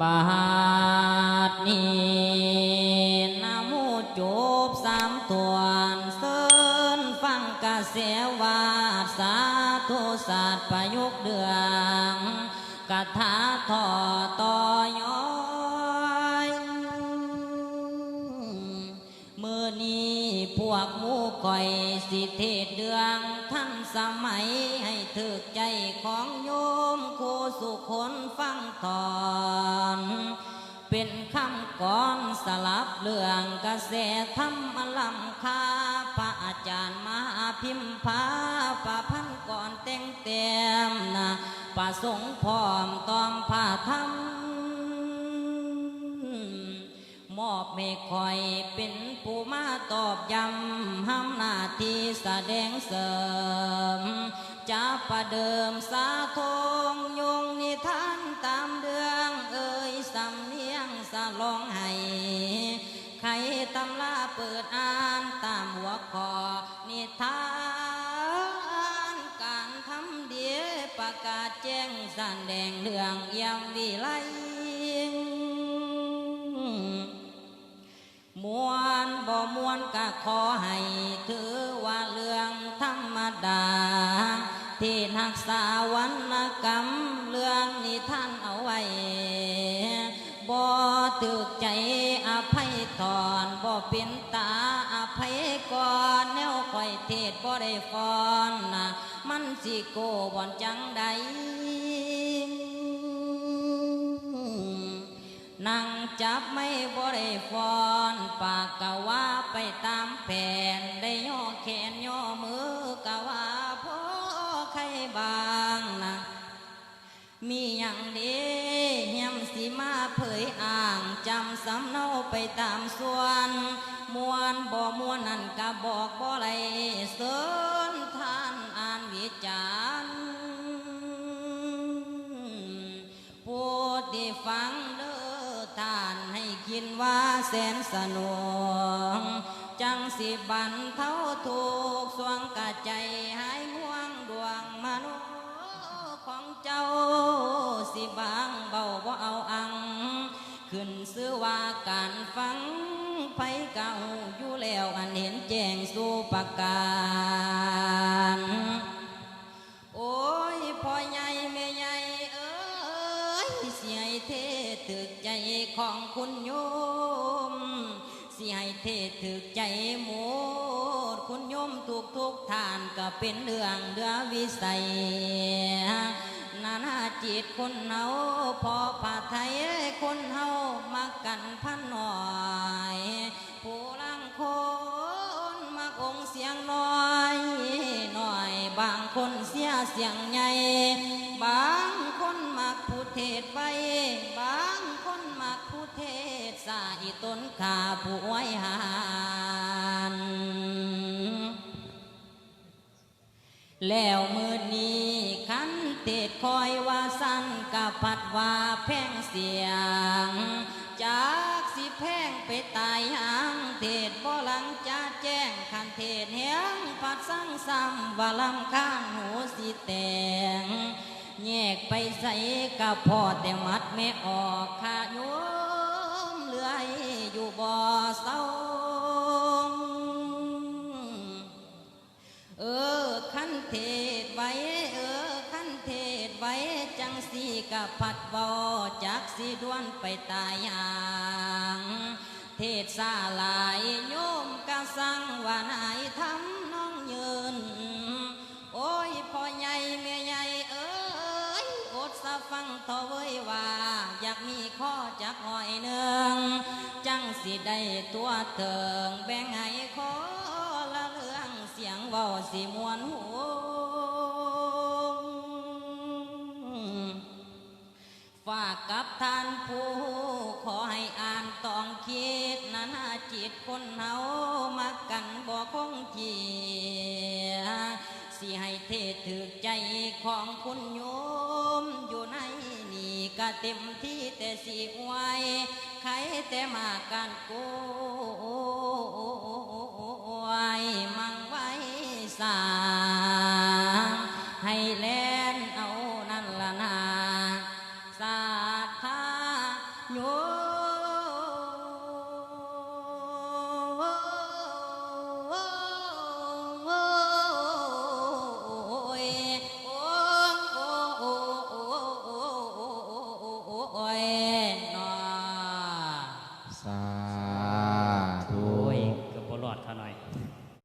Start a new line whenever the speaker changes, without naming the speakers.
บาทนี้นาโมจบสามตัวเสินฟังกะเสวาสาธุศาสตร์ประยุกเดืองกถาทอต่อยอยมือนี้พวกมูก่อยสิเทศเดืองท่านสมัยให้ถึกใจของโยมครูสุคนฟังตอ เป็นคำก่อนสลับเรื่องกระแสธรรมลำคาพระอาจารย์มหาพิมพาประพันก่อนแต่งเต็มนะประสงค์พร้อมตอมผ้าธรรมมอบเมฆคอยเป็นผู้มาตอบย้ำห้ำหน้าที่แสดงเสริมจะประเดิมสาธง สะลองให้ใครตำลาเปิดอ่านตามหัวข้อนิทานการทำเดียประกาศแจ้งแดงเรื่องเยี่ยมวิไลมวนบ่มวนก็ขอให้ถือว่าเรื่องธรรมดา ที่นักษาวรรณกรรม ตึกใจอภัยทอนบ่เป็นตาอภัยก่อนแนวคอยเทศบ่ได้ฟอนนะมันสิโกบ่อนจังใดนั่งจับไม่บริฟอนปากกะว่าไปตามแผ่นได้ย่อแขนย่อมือกะว่าพ่อใครบางนะมีอย่างเดีย สีมาเผยอ่างจำสำเนาไปตามส่วนมวนบ่มวนนั่นกะบอกบ่ไรเสินท่านอ่านวิจารณ์ผู้ที่ฟังเด้อท่านให้คิดว่าแสนสนุกจังสิบันเท่าถูกสวงกะใจหายม่วงดวงมนุษย์ของเจ้าสิบาง ขึ้นซื้อว่าการฟังไปเก่าอยู่แล้วอันเห็นแจ้งสู่ประการโอ้ยพ่อใหญ่แม่ใหญ่เอ้ยสิให้เทถึกใจของคุณโยมเสิให้เทถึกใจหมดคุณโยมทุกทุกท่านก็เป็นเรื่องเดือวิสัยนานาจิตคนเฮาพอผ่าไทยคนเฮา กันพันหน่อยผู้ลังคนมักองเสียงน้อยหน่อยบางคนเสียเสียงใหญ่บางคนมักผู้เทศไปบางคนมักผู้เทศสาอีต้นขาผู้ไว้หานแล้วมือนี้ขันเทศคอยว่าสั้นกับพัดว่าแพงเสียง สั่งซ้ำว่าลำข้างหูสิแตงแยกไปใส่กับพ่อแต่มัดไม่ออกขาโยมเลื่อยอยู่บ่อเศร้าเออขั้นเทศไว้เออขั้นเทศไว้จังสีกับผัดบ่อจากสีด้วนไปตายห่างเทศสาลาะฟังทอเว้ยว่า อยากมีข้อจักหอยเนืองจังสิได้ตัวเถิงแบ่งให้ขอละเรื่องเสียงเว้าสิมวนหูฝากกับท่านผู้ ก็เต็มที่แต่สีไว้ใครแต่มากันโกไว้มังไว้สาให้แลนเอานั่นละนาศาสตา